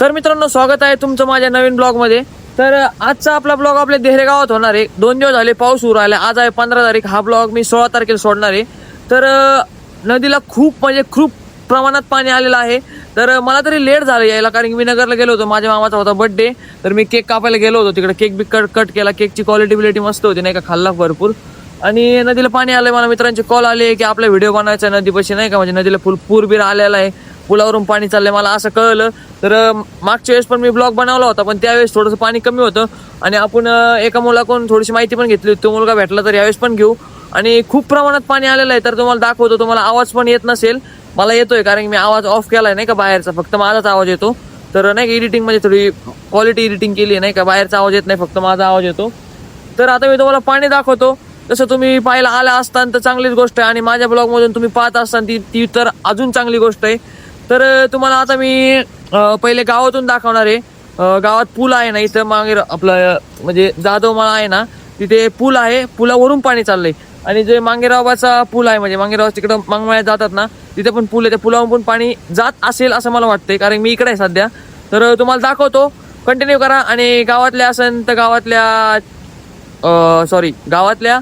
तर मित्रांनो स्वागत आहे तुमचं माझ्या नवीन ब्लॉगमध्ये. तर आजचा आपला ब्लॉग आपल्या देहरे गावात होणार आहे. दोन दिवस झाले पाऊस उर आला आज आहे पंधरा तारीख. हा ब्लॉग मी सोळा तारखेला सोडणार आहे. तर नदीला खूप म्हणजे खूप प्रमाणात पाणी आलेलं आहे. तर मला तरी लेट झालं यायला कारण की मी नगरला गेलो होतो. माझ्या मामाचा होता बर्थडे तर मी केक कापायला गेलो होतो. तिकडे केक बी कट कट केला. केकची क्वालिटी बिलिटी मस्त होती नाही का? खाल्ला भरपूर. आणि नदीला पाणी आलं मला मित्रांचे कॉल आले की आपला व्हिडिओ बनवायचा नदीपाशी नाही का? म्हणजे नदीला फुल पूर बीर आलेला आहे. पुलावरून पाणी चाललंय. मला असं कळलं. तर मागच्या वेळेस पण मी ब्लॉग बनवला होता पण त्यावेळेस थोडंसं पाणी कमी होतं. आणि आपण एका मुलाकडून थोडीशी माहिती पण घेतली होती तो मुलगा भेटला तर यावेळेस पण घेऊ. आणि खूप प्रमाणात पाणी आलेलं आहे तर तुम्हाला दाखवतो तुम्हाला आवाज पण येत नसेल. मला येतोय कारण की मी आवाज ऑफ केला आहे नाही का बाहेरचा. फक्त माझाच आवाज येतो. तर नाही का एडिटिंग म्हणजे थोडी क्वालिटी एडिटिंग केली आहे नाही का बाहेरचा आवाज येत नाही फक्त माझा आवाज येतो. तर आता मी तुम्हाला पाणी दाखवतो. तसं तुम्ही पाहायला आला असताना तर चांगलीच गोष्ट आहे. आणि माझ्या ब्लॉगमधून तुम्ही पाहत असताना ती ती तर अजून चांगली गोष्ट आहे. तर तुम्हाला आता मी पहिले गावातून दाखवणार आहे. गावात पूल आहे ना इथं मागे आपलं म्हणजे म्हणजे जाधवमाळा आहे ना तिथे पूल आहे. पुलावरून पाणी चाललंय. आणि जे मांगेरावाचा पूल आहे म्हणजे मांगेराव तिकडं मांगमाळ्यात जातात ना तिथे पण पूल आहे. त्या पुलावरून पण पाणी जात असेल असं मला वाटतंय कारण मी इकडे आहे सध्या. तर तुम्हाला दाखवतो. कंटिन्यू करा आणि गावातल्या असेल तर गावातल्या सॉरी गावातल्या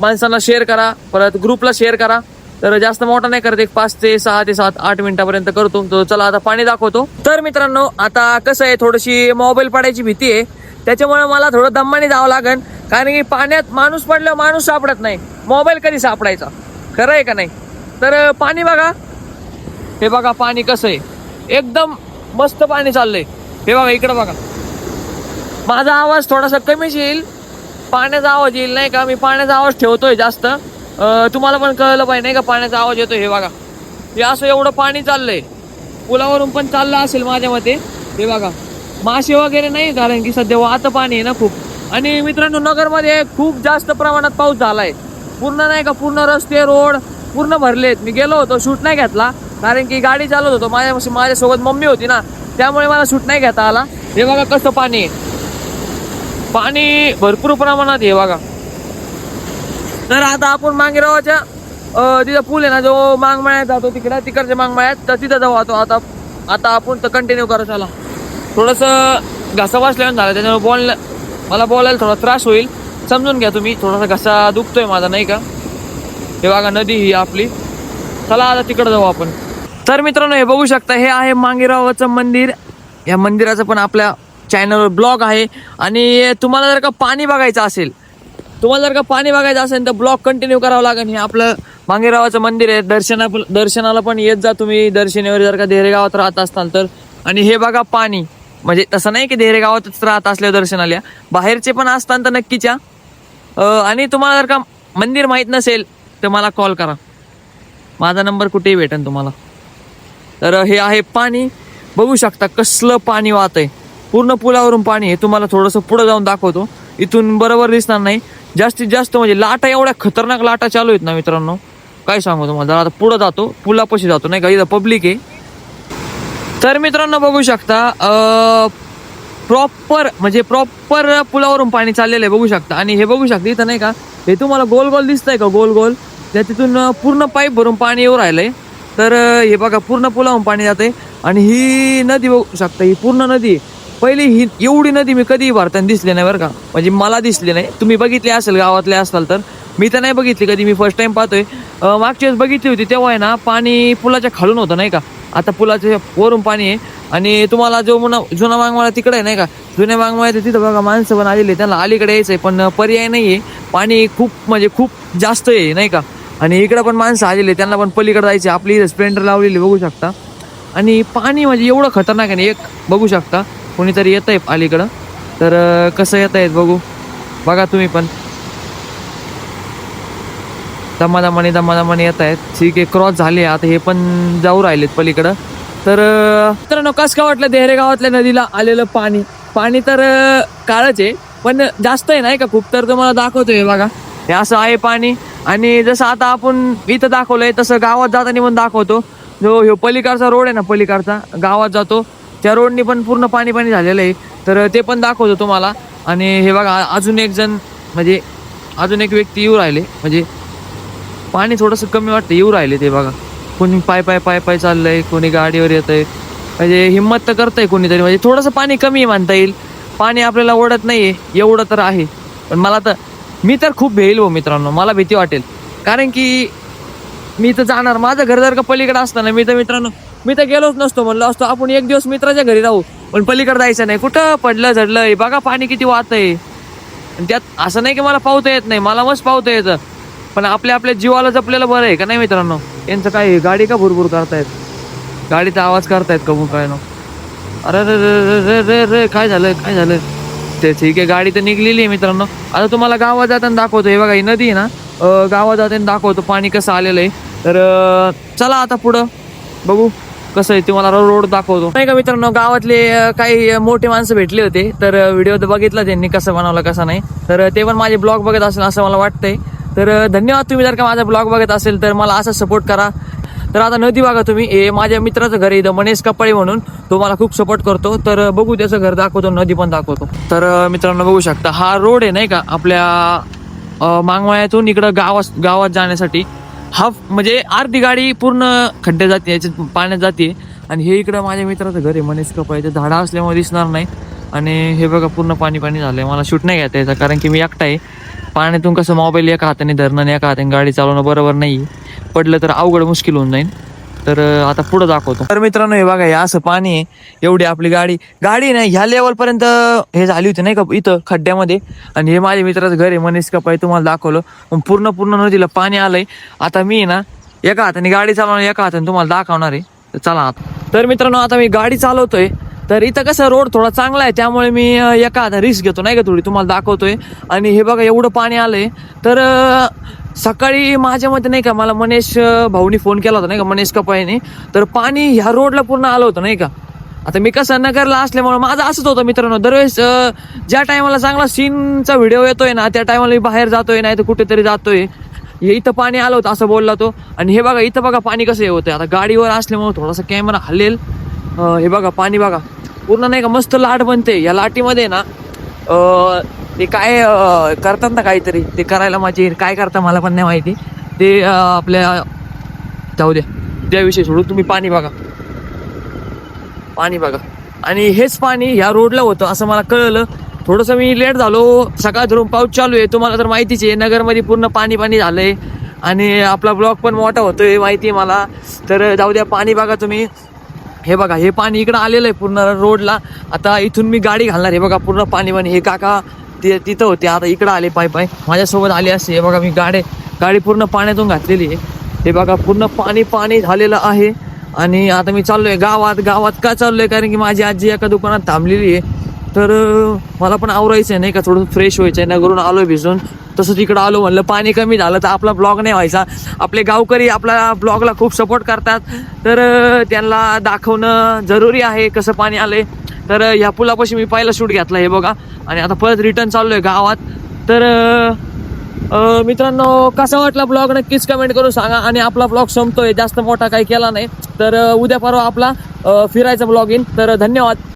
माणसांना शेअर करा. परत ग्रुपला शेअर करा. तर जास्त मोठा नाही करत एक पाच ते सहा ते सात आठ मिनिटापर्यंत करतो. तर चला आता पाणी दाखवतो. तर मित्रांनो आता कसं आहे थोडीशी मोबाईल पडायची भीती आहे. त्याच्यामुळे मला थोडं दम्माने जावं लागेल. कारण की पाण्यात माणूस पडल्यावर माणूस सापडत नाही. मोबाईल कधी सापडायचा? खरं आहे का नाही? तर पाणी बघा. हे बघा पाणी कसं आहे. एकदम मस्त पाणी चाललंय. हे बघा इकडं बघा. माझा आवाज थोडासा कमीच येईल. पाण्याचा आवाज येईल नाही का? मी पाण्याचा आवाज ठेवतोय जास्त. तुम्हाला पण कळलं पाहिजे नाही का? पाण्याचा आवाज येतो हे बघा. हे असं एवढं पाणी चाललंय. पुलावरून पण चाललं असेल माझ्या मते. हे बघा. मासे वगैरे नाही कारण की सध्या वाहतं पाणी आहे ना खूप. आणि मित्रांनो नगरमध्ये खूप जास्त प्रमाणात पाऊस झालाय. पूर्ण नाही का पूर्ण रस्ते रोड पूर्ण भरलेत. मी गेलो होतो शूट नाही घेतला. कारण की गाडी चालवत होतो. माझ्या माझ्यासोबत मम्मी होती ना. त्यामुळे मला शूट नाही घेता आला. हे बघा कसं पाणी आहे. पाणी भरपूर प्रमाणात हे बघा. तर आता आपण मांगेरावाच्या तिथं पूल आहे ना जो मांगमाळ्यात जातो तिकडे तिकडच्या मांगमाळ्यात तर तिथं जाऊ आता आता आता आपण तर कंटिन्यू करू चला. थोडंसं घसा बसल्यावर झालं त्याच्यामुळे बोल मला बोलायला थोडा त्रास होईल. समजून घ्या तुम्ही थोडासा घसा दुखतोय माझा नाही का? हे बघा नदी ही आपली. चला आता तिकडं जाऊ आपण. तर मित्रांनो हे बघू शकता हे आहे मांगेरावाचं मंदिर. या मंदिराचं पण आपल्या चॅनलवर ब्लॉग आहे. आणि तुम्हाला जर का पाणी बघायचं असेल तुम्हाला जर का पाणी बघायचं असेल तर ब्लॉक कंटिन्यू करावं लागेल. हे आपलं मांगेरावाचं मंदिर आहे. दर्शना दर्शनाला पण येत जा तुम्ही. दर्शनेवर जर का धेरेगावात राहत असाल तर. आणि हे बघा पाणी. म्हणजे तसं नाही की धेरेगावातच राहत असल्या दर्शनाला. बाहेरचे पण असतात तर नक्कीच्या. आणि तुम्हाला जर का मंदिर माहीत नसेल तर मला कॉल करा. माझा नंबर कुठेही भेटेल तुम्हाला. तर हे आहे पाणी. बघू शकता कसलं पाणी वाहत आहे पूर्ण पुलावरून पाणी आहे. तुम्हाला थोडंसं पुढं जाऊन दाखवतो. इथून बरोबर दिसणार नाही. जास्तीत जास्त म्हणजे लाटा एवढ्या खतरनाक लाटा चालू आहेत ना मित्रांनो. काय सांगू तुम्हाला? जरा आता पुढं जातो. पुलापाशी जातो नाही का? इथं पब्लिक आहे. तर मित्रांनो बघू शकता प्रॉपर म्हणजे प्रॉपर पुलावरून पाणी चाललेलं आहे बघू शकता. आणि हे बघू शकता इथं नाही का? हे तुम्हाला गोल गोल दिसतंय का? गोल गोल त्या तिथून पूर्ण पाईप भरून पाणी येऊ राहिलंय. तर हे बघा पूर्ण पुलावरून पाणी जाते आणि ही नदी बघू शकता ही पूर्ण नदी आहे. पहिली ही एवढी नदी मी कधीही भरताना दिसली नाही बरं का. म्हणजे मला दिसली नाही. तुम्ही बघितली असेल गावातले असाल तर. मी तर नाही बघितली कधी. मी फर्स्ट टाइम पाहतोय. मागच्या वेळेस बघितली होती. तेव्हा आहे ना पाणी पुलाच्या खालून होतं नाही का? आता पुलाच्या वरून पाणी आहे. आणि तुम्हाला जो मुना जुना वांगमाळा तिकडे आहे नाही का? जुन्या मागमाळा तिथं बघा माणसं पण आलेली आहे. त्यांना अलीकडे यायचं आहे. पण पर्याय नाही आहे पाणी खूप म्हणजे खूप जास्त आहे नाही का? आणि इकडं पण माणसं आलेली आहे. त्यांना पण पलीकडे जायचे आपली स्प्लेंडर लावलेली बघू शकता. आणि पाणी म्हणजे एवढं खतरनाक आहे ना एक बघू शकता. कोणीतरी येत आहे अलीकडं. तर कसं येत आहेत बघू. बघा तुम्ही पण. दमादमाने दमादमाने येत आहेत ठीक आहे क्रॉस झाले. आता हे पण जाऊ राहिलेत पलीकडं. तर मित्रांनो कसं काय वाटलं देहरे गावातल्या नदीला आलेलं पाणी? पाणी तर काळच आहे पण जास्त आहे नाही का खूप? तर तुम्हाला दाखवतोय बघा. हे असं आहे पाणी. आणि जसं आता आपण इथं दाखवलंय तसं गावात जाताना पण दाखवतो. जो ह्यो पलीकडचा रोड आहे ना पलीकडचा गावात जातो. त्या रोडनी पण पूर्ण पाणी पाणी झालेलं आहे. तर ते पण दाखवतो तुम्हाला. आणि हे बघा अजून एक जण म्हणजे अजून एक व्यक्ती येऊ राहिले. म्हणजे पाणी थोडंसं कमी वाटतं येऊ राहिले ते बघा. कोणी पाय पाय पाय पाय चाललंय कोणी गाडीवर येत आहे म्हणजे हिंमत तर करतंय कोणीतरी. म्हणजे थोडंसं पाणी कमी म्हणता येईल. पाणी आपल्याला ओढत नाही आहे एवढं तर आहे. पण मला तर मी तर खूप भेईल हो मित्रांनो. मला भीती वाटेल. कारण की मी तर जाणार. माझं घर जर का पलीकडे असताना मी तर मित्रांनो मी तर गेलोच नसतो म्हणलो असतो आपण एक दिवस मित्राच्या घरी राहू. पण पलीकडे जायचं नाही. कुठं पडलं झडलं आहे बघा पाणी किती वाहत आहे आणि त्यात असं नाही की मला पावता येत नाही मला मस्त पावता येतं. पण आपल्या आपल्या जीवाला जपलेलं बरं आहे का नाही मित्रांनो? यांचं काय आहे? गाडी का भुरभुर करतायत? गाडीचा आवाज करतायत का काय नो? अरे रे रे रे रे रे रे काय झालं काय झालं? ते ठीक आहे गाडी तर निघलेली आहे मित्रांनो. आता तुम्हाला गावात जाताना दाखवतो हे बघा ही नदी आहे ना? गावात जाताना दाखवतो पाणी कसं आलेलं आहे. तर चला आता पुढं. बघू. कसं आहे तुम्हाला रोड दाखवतो. नाही का मित्रांनो गावातले काही मोठे माणसं भेटले होते. तर व्हिडिओ बघितला त्यांनी कसं बनवलं कसं नाही. तर ते पण माझे ब्लॉग बघत असेल असं मला वाटतंय. तर धन्यवाद तुम्ही जर का माझा ब्लॉग बघत असेल तर मला असं सपोर्ट करा. तर आता नदी बघा तुम्ही. हे माझ्या मित्राचं घर इथं मनेश कपाळे म्हणून. तो मला खूप सपोर्ट करतो. तर बघू त्याचं घर दाखवतो नदी पण दाखवतो. तर मित्रांनो बघू शकता हा रोड आहे नाही का आपल्या अं, इकडं गावात गावात जाण्यासाठी. हा म्हणजे अर्धी गाडी पूर्ण खड्ड्यात जाते याच्यात पाण्यात जाते आणि हे इकडं माझ्या मित्राचं घर आहे मनेश कपाळे झाडं असल्यामुळे दिसणार नाही. आणि हे बघा पूर्ण पाणी पाणी झालं आहे मला शूट नाही घेता याचा कारण की मी एकटा आहे. पाण्यातून कसं मोबाईल एका हाताने धरणं आणि एका हाताने गाडी चालवणं बरोबर नाही पडलं तर अवघड मुश्किल होऊन जाईल तर आता पुढं दाखवतो. तर मित्रांनो हे बघा हे असं पाणी आहे. एवढी आपली गाडी. गाडी नाही ह्या लेवल पर्यंत हे झाली होती नाही का इथं खड्ड्यामध्ये. आणि हे माझ्या मित्राचं घर आहे मनीष कपाई तुम्हाला दाखवलं. मग पूर्ण पूर्ण नदीला पाणी आलंय. आता मी ना एका हाताने गाडी चालवणार एका हाताने तुम्हाला दाखवणार आहे. तर चला आता. तर मित्रांनो आता मी गाडी चालवतोय. तर इथं कसं रोड थोडा चांगला आहे त्यामुळे मी एका हाता रिस्क घेतो नाही का थोडी? तुम्हाला दाखवतोय. आणि हे बघा एवढं पाणी आलंय. तर सकाळी माझ्या मते नाही का मला मनेश भाऊनी फोन केला होता नाही का मनेश कपायने तर पाणी ह्या रोडला पूर्ण आलं होतं नाही का. आता मी कसं नगरला असल्यामुळे माझं असंच होतं मित्रांनो. दरवेळेस ज्या टायमाला चांगला सीनचा व्हिडिओ येतोय ना त्या टायमाला मी बाहेर जातोय नाही तर कुठेतरी जातोय. हे इथं पाणी आलं होतं असं बोलला तो. आणि हे बघा इथं बघा पाणी कसं हे होतं आता गाडीवर असल्यामुळे थोडासा कॅमेरा हल्लेल हे बघा पाणी बघा. पूर्ण नाही का मस्त लाट बनते. या लाटीमध्ये ना ते काय करतात ना काहीतरी. ते करायला माझी काय करता मला पण नाही माहिती. ते आपल्या जाऊ द्या. त्याविषयी सोडून तुम्ही पाणी बघा. पाणी बघा. आणि हेच पाणी ह्या रोडला होतं असं मला कळलं. थोडंसं मी लेट झालो. सकाळ धरून पाऊस चालू आहे. तुम्हाला तर माहितीच आहे नगरमध्ये पूर्ण पाणी पाणी झालं आहे आणि आपला ब्लॉक पण मोठा होतो हे माहिती आहे मला. तर जाऊ द्या पाणी बघा तुम्ही. हे बघा हे पाणी इकडं आलेलं आहे पूर्ण रोडला आता इथून मी गाडी घालणार हे बघा पूर्ण पाणी पाणी. हे काका ते तिथं होते. आता इकडं आले पाय पाय. माझ्यासोबत आले असे. हे बघा मी गाडी गाडी पूर्ण पाण्यातून घातलेली आहे. हे बघा पूर्ण पाणी पाणी झालेलं आहे. आणि आता मी चाललोय गावात. गावात का चाललोय? कारण की माझी आजी एका दुकानात थांबलेली आहे. तर मला पण आवरायचं आहे नाही का? थोडं फ्रेश व्हायचं आहे नगरून आलो भिजून. तसं तिकडं आलो म्हणलं पाणी कमी झालं तर आपला ब्लॉग नाही व्हायचा. आपले गावकरी आपल्या ब्लॉगला खूप सपोर्ट करतात. तर त्यांना दाखवणं जरुरी आहे कसं पाणी आलं आहे तर ह्या पुलापाशी मी पहिला शूट घेतला हे बघा. आणि आता परत रिटर्न चाललोय गावात. तर मित्रांनो कसा वाटला ब्लॉग नक्कीच कमेंट करून सांगा. आणि आपला ब्लॉग संपतोय. जास्त मोठा काही केला नाही. तर उद्या परवा आपला फिरायचा ब्लॉग येईन तर धन्यवाद.